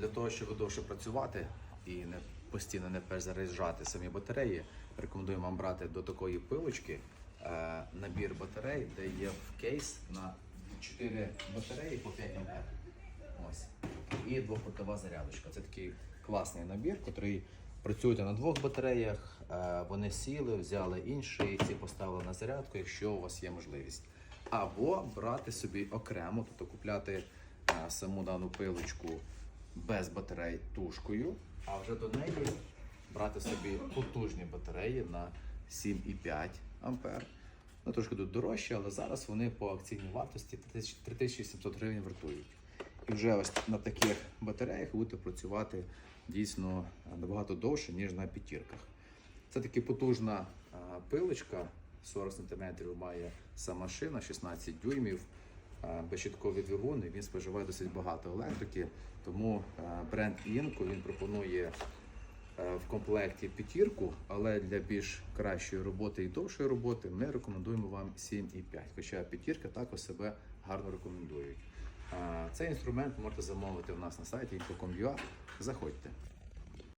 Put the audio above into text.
Для того, щоб довше працювати і не постійно не перезаряджати самі батареї, рекомендуємо вам брати до такої пилочки е, набір батарей, де є в кейс на 4 батареї по 5 ампер. Ось. І двопортова зарядочка. Це такий класний набір, який працює на двох батареях. Е, Вони сіли, взяли інший, ці поставили на зарядку, якщо у вас є можливість. Або брати собі окремо, тобто купляти е, саму дану пилочку без батарей тушкою, а вже до неї брати собі потужні батареї на 7,5 ампер. Ну, трошки тут дорожче, але зараз вони по акційній вартості 3700 гривень вартують. І вже ось на таких батареях будете працювати дійсно набагато довше, ніж на п'ятірках. Це таки потужна пилочка, 40 см має сама шина, 16 дюймів, а, безщитковий двигун, і він споживає досить багато електрики. Тому бренд Інко він пропонує е, в комплекті п'ятірку, але для більш кращої роботи і довшої роботи ми рекомендуємо вам 7,5. Хоча п'ятірка також себе гарно рекомендують. Цей інструмент можете замовити у нас на сайті infocom.ua. Заходьте.